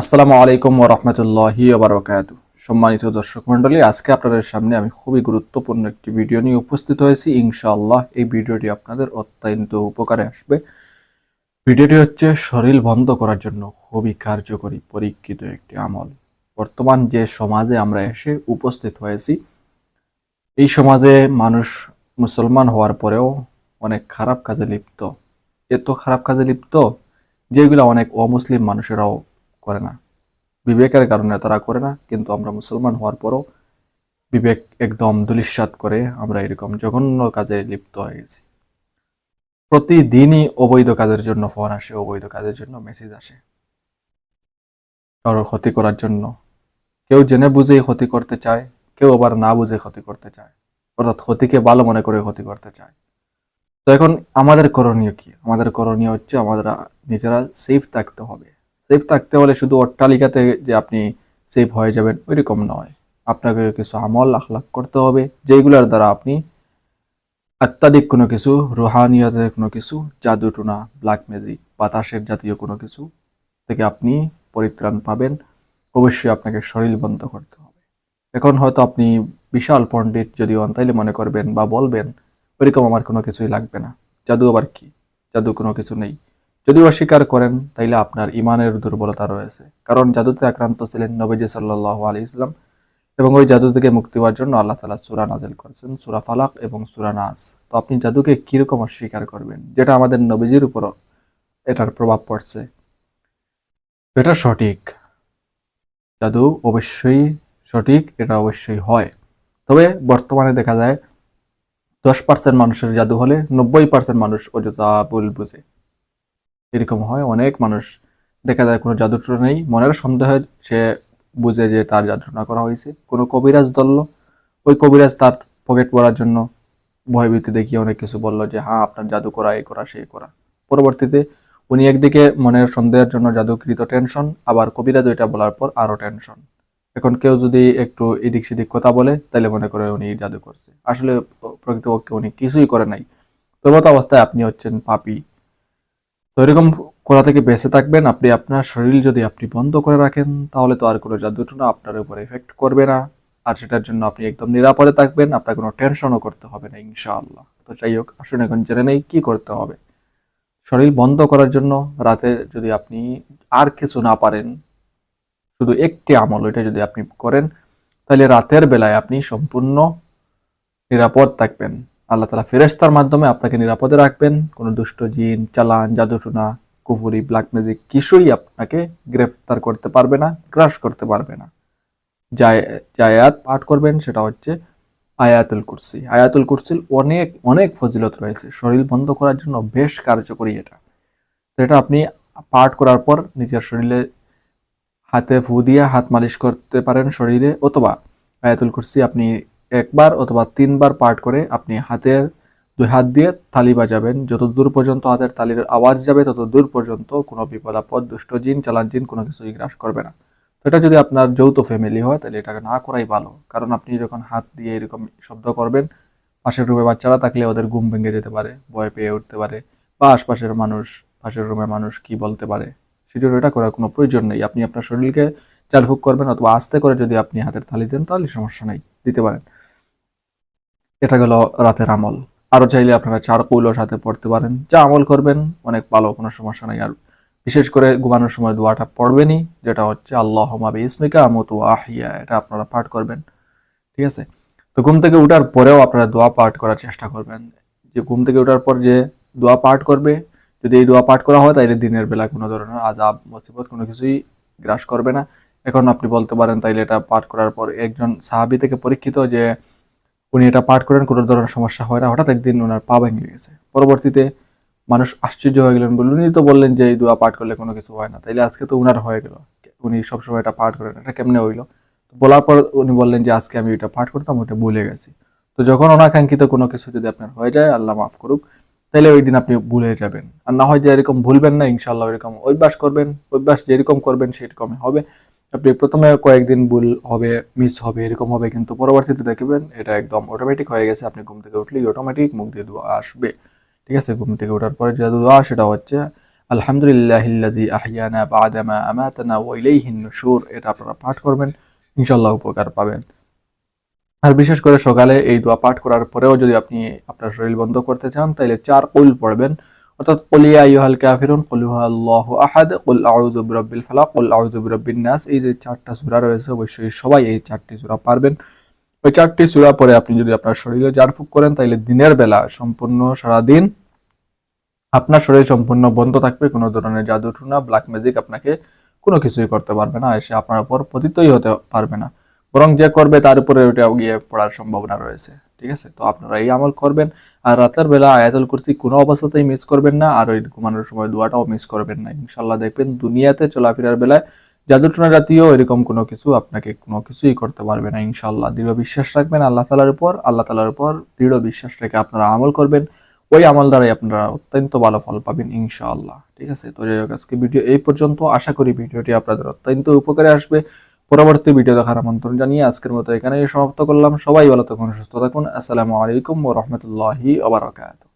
আসসালামু আলাইকুম ওরহমতুল্লাহি বারকাত সম্মানিত দর্শক মণ্ডলী, আজকে আপনাদের সামনে আমি খুবই গুরুত্বপূর্ণ একটি ভিডিও নিয়ে উপস্থিত হয়েছি। ইনশাআল্লাহ এই ভিডিওটি আপনাদের অত্যন্ত উপকারে আসবে। ভিডিওটি হচ্ছে শরীর বন্ধ করার জন্য খুবই কার্যকরী, পরীক্ষিত একটি আমল। বর্তমান যে সমাজে আমরা এসে উপস্থিত হয়েছি, এই সমাজে মানুষ মুসলমান হওয়ার পরেও অনেক খারাপ কাজে লিপ্ত। এত খারাপ কাজে লিপ্ত যেগুলো অনেক অমুসলিম মানুষেরাও করে না। বিবেকের কারণে তারা করে না, কিন্তু আমরা মুসলমান হওয়ার পরও বিবেক একদম দুলিশ্বাত করে আমরা এরকম জঘন্য কাজে লিপ্ত হয়ে গেছি। প্রতিদিনই অবৈধ কাজের জন্য ফোন আসে, অবৈধ কাজের জন্য মেসেজ আসে। কারোর ক্ষতি করার জন্য। কেউ জেনে বুঝেই ক্ষতি করতে চায়, কেউ আবার না বুঝে ক্ষতি করতে চায়। অর্থাৎ ক্ষতিকে ভালো মনে করে ক্ষতি করতে চায়। তো এখন আমাদের করণীয় কি? আমাদের করণীয় হচ্ছে, আমাদের নিজেরা সেফ থাকতে হবে। সেফ থাকতে হলে শুধু অট্টালিকাতে যে আপনি সেফ হয়ে যাবেন, ওইরকম নয়। আপনাকে কিছু আমল, আখলাখ করতে হবে যেগুলোর দ্বারা আপনি অত্যাধিক কোনো কিছু, রুহানিয়তের কোনো কিছু, জাদু জাদুটুনা ব্ল্যাক ম্যাজিক বাতাসের জাতীয় কোনো কিছু থেকে আপনি পরিত্রাণ পাবেন। অবশ্যই আপনাকে শরীর বন্ধ করতে হবে। এখন হয়তো আপনি বিশাল পণ্ডিত যদি হন তাইলে মনে করবেন বা বলবেন, ওইরকম আমার কোনো কিছুই লাগবে না। জাদু আবার কি? জাদু কোনো কিছু নেই। যদি অস্বীকার করেন, তাইলে আপনার ইমানের দুর্বলতা রয়েছে। কারণ জাদুতে আক্রান্ত ছিলেন নবীজি সাল্লাহ আলি ইসলাম এবং ওই জাদু থেকে মুক্তি হওয়ার জন্য আল্লাহ তালা সুরা নাজেল করেছেন, সুরা ফালাক এবং সুরা নাস। তো আপনি জাদুকে কীরকম অস্বীকার করবেন? যেটা আমাদের নবীজির উপর এটার প্রভাব পড়ছে। এটা সঠিক। জাদু অবশ্যই সঠিক, এটা অবশ্যই হয়। তবে বর্তমানে দেখা যায়, দশ পার্সেন্ট মানুষের জাদু হলে নব্বই পার্সেন্ট মানুষ অযথা ভুল বুঝে। এরকম হয়। অনেক মানুষ দেখা যায় কোনো জাদুটনা নেই। মনের সন্দেহে সে বুঝে যে তার জাদুটনা করা হয়েছে। কোনো কবিরাজ দলল ওই কবিরাজ তার পকেট পড়ার জন্য ভয়ভীতি দেখিয়ে অনেক কিছু বলল যে হ্যাঁ আপনার জাদু করা এই করা সেই করা। পরবর্তীতে উনি একদিকে মনের সন্দেহের জন্য জাদুকৃত টেনশন আবার কবিরাজ ওইটা বলার পর আরও টেনশন এখন কেউ যদি একটু এদিক সেদিক কথা বলে, তাহলে মনে করে উনি জাদু করছে। আসলে প্রকৃতপক্ষে উনি কিছুই করে নাই। তবত অবস্থায় আপনি হচ্ছেন পাপি। তো এরকম করা থেকে বেঁচে থাকবেন, আপনি আপনার শরীর যদি আপনি বন্ধ করে রাখেন, তাহলে তো আর কোনো জাদুটনা আপনার উপর এফেক্ট করবে না। আর সেটার জন্য আপনি একদম নিরাপদে থাকবেন, আপনার কোনো টেনশনও করতে হবে না, ইনশাআল্লাহ। তো যাই হোক, আসুন এখন জেনে নেই কী করতে হবে। শরীর বন্ধ করার জন্য রাতে যদি আপনি আর কিছু না পারেন, শুধু একটি আমল ওইটা যদি আপনি করেন, তাহলে রাতের বেলায় আপনি সম্পূর্ণ নিরাপদ থাকবেন। আল্লাহ তালা ফেরেস্তার মাধ্যমে আপনাকে নিরাপদে রাখবেন। কোনো দুষ্ট জিন, চালান জাদুটুনা কুফুরি ব্ল্যাক ম্যাজিক কিছুই আপনাকে গ্রেফতার করতে পারবে না, গ্রাস করতে পারবে না। আয়াত পাঠ করবেন সেটা হচ্ছে আয়াতুল কুরসি। আয়াতুল কুরসির অনেক অনেক ফজিলত রয়েছে। শরীর বন্ধ করার জন্য বেশ কার্যকরী এটা। এটা আপনি পাঠ করার পর নিজের শরীরে হাতে ফু দিয়ে হাত মালিশ করতে পারেন শরীরে, অথবা আয়াতুল কুরসি আপনি একবার অথবা তিনবার পাঠ করে আপনি হাতের দুই হাত দিয়ে তালি বাজাবেন। যত দূর পর্যন্ত হাতের তালির আওয়াজ যাবে তত দূর পর্যন্ত কোনো বিপদ আপদ দুষ্ট জিন চালান জিন কোনো কিছুই গ্রাস করবে না। এটা যদি আপনার যৌথ ফ্যামিলি হয়, তাহলে এটাকে না করাই ভালো। কারণ আপনি যখন হাত দিয়ে এরকম শব্দ করবেন, পাশের রুমে বাচ্চারা থাকলে ওদের ঘুম ভেঙে যেতে পারে, ভয় পেয়ে উঠতে পারে বা আশপাশের মানুষ, পাশের রুমের মানুষ কি বলতে পারে, সেজন্য এটা করার কোনো প্রয়োজন নেই। আপনি আপনার শরীরকে চালফুক করবেন অথবা আস্তে করে যদি আপনি হাতের থালি দেন, তাহলে সমস্যা নেই, দিতে পারেন। এটা গেল রাতের আমল। আরও চাইলে আপনারা চার কৌলও সাথে পড়তে পারেন। যা আমল করবেন, অনেক ভালো, কোনো সমস্যা নেই। আর বিশেষ করে ঘুমানোর সময় দোয়াটা পড়বেনই, যেটা হচ্ছে আল্লাহ মাবি ইসমিকা আমতু আহিয়া এটা আপনারা পাঠ করবেন। ঠিক আছে? তো ঘুম থেকে উঠার পরেও আপনারা দোয়া পাঠ করার চেষ্টা করবেন। যে ঘুম থেকে ওঠার পর যে দোয়া পাঠ করবে, যদি এই দোয়া পাঠ করা হয় তাহলে দিনের বেলা কোনো ধরনের আজাব মুসিবত কোনো কিছুই গ্রাস করবে না। এখন আপনি বলতে পারেন, তাইলে এটা পাঠ করার পর একজন সাহাবি থেকে পরীক্ষিত যে উনি এটা পাঠ করেন, কোনো ধরনের সমস্যা হয় না। হঠাৎ একদিন ওনার পা ভেঙে গেছে। পরবর্তীতে মানুষ আশ্চর্য হয়ে গেলেন, বললেন, উনি তো বললেন যে এই দোয়া পাঠ করলে কোনো কিছু হয় না। তাইলে আজকে তো উনার হয়ে গেল। উনি সবসময় এটা পাঠ করেন, এটা কেমনে হইল? বলার পর উনি বললেন যে, আজকে আমি এটা পাঠ করতাম, ওইটা ভুলে গেছি। তো যখন অনাকাঙ্ক্ষিত কোনো কিছু যদি আপনার হয়ে যায়, আল্লাহ মাফ করুক তাহলে ওই দিন আপনি ভুলে যাবেন। আর না হয় যে এরকম ভুলবেন না ইনশাল্লাহ এরকম অভ্যাস করবেন, অভ্যাস যেরকম করবেন, সেরকমই হবে। আপনি প্রথমে কয়েকদিন ভুল হবে মিস হবে, এরকম হবে, কিন্তু পরবর্তীতে দেখবেন এটা একদম অটোমেটিক হয়ে গেছে। আপনি ঘুম থেকে উঠলেই অটোমেটিক মুখ দিয়ে দোয়া আসবে। ঠিক আছে? ঘুম থেকে ওঠার পরে যে দোয়া, সেটা হচ্ছে আলহামদুলিল্লাহিল্লাজি আহিয়ানা বাদামা আমাতানা ওয়াইলাইহিন নুশুর। এটা আপনারা পাঠ করবেন ইনশাল্লাহ উপকার পাবেন। আর বিশেষ করে সকালে এই দোয়া পাঠ করার পরেও যদি আপনি আপনার শরীর বন্ধ করতে চান তাহলে চার কুল পড়বেন। অর্থাৎ কলিয়া ইউহাল কাফিরুন কলিহা আল্লাহু আহাদ, কুল আউযু বিরাব্বিল ফালাক, কুল আউযু বিরাব্বিন নাস এই যে রয়েছে, অবশ্যই সবাই এই চারটি পারবেন। ওই চারটি পরে আপনি যদি আপনার শরীরে করেন তাহলে দিনের বেলা সম্পূর্ণ আপনার শরীর সম্পূর্ণ বন্ধ থাকবে, কোনো ধরনের জাদু টুনা ব্ল্যাক ম্যাজিক আপনাকে কোনো কিছুই করতে পারবে না, এসে আপনার উপর পতিতই হতে পারবে না। বরং যে করবে তার উপরে ওইটা গিয়ে পড়ার সম্ভাবনা রয়েছে। ঠিক আছে? তো আপনারা এই আমল করবেন। আর রাতের বেলা আয়াতুল কুরসি কোনো অবস্থাতেই মিস করবেন না। আর ওই ঘুমানোর সময় দোয়াটাও মিস করবেন না। ইনশাল্লাহ দেখবেন দুনিয়াতে চলাফেরার বেলায় জাদুটনা জাতীয় এরকম কোনো কিছু আপনাকে কোনো কিছুই করতে পারবে না ইনশাল্লাহ দৃঢ় বিশ্বাস রাখবেন আল্লাহ তালার উপর। আল্লাহ তালার উপর দৃঢ় বিশ্বাস রেখে আপনারা আমল করবেন। ওই আমল দ্বারাই আপনারা অত্যন্ত ভালো ফল পাবেন ইনশাআল্লাহ। ঠিক আছে? তো যাই হোক আজকে ভিডিও এই পর্যন্ত। আশা করি ভিডিওটি আপনাদের অত্যন্ত উপকারে আসবে। পরবর্তী ভিডিও দেখার আমন্ত্রণ জানিয়ে আজকের মতো এখানে সমাপ্ত করলাম। সবাই ভালো থাকুন, সুস্থ থাকুন। আসসালামু আলাইকুম ও রহমতুল্লাহি ওবরাকাতুহ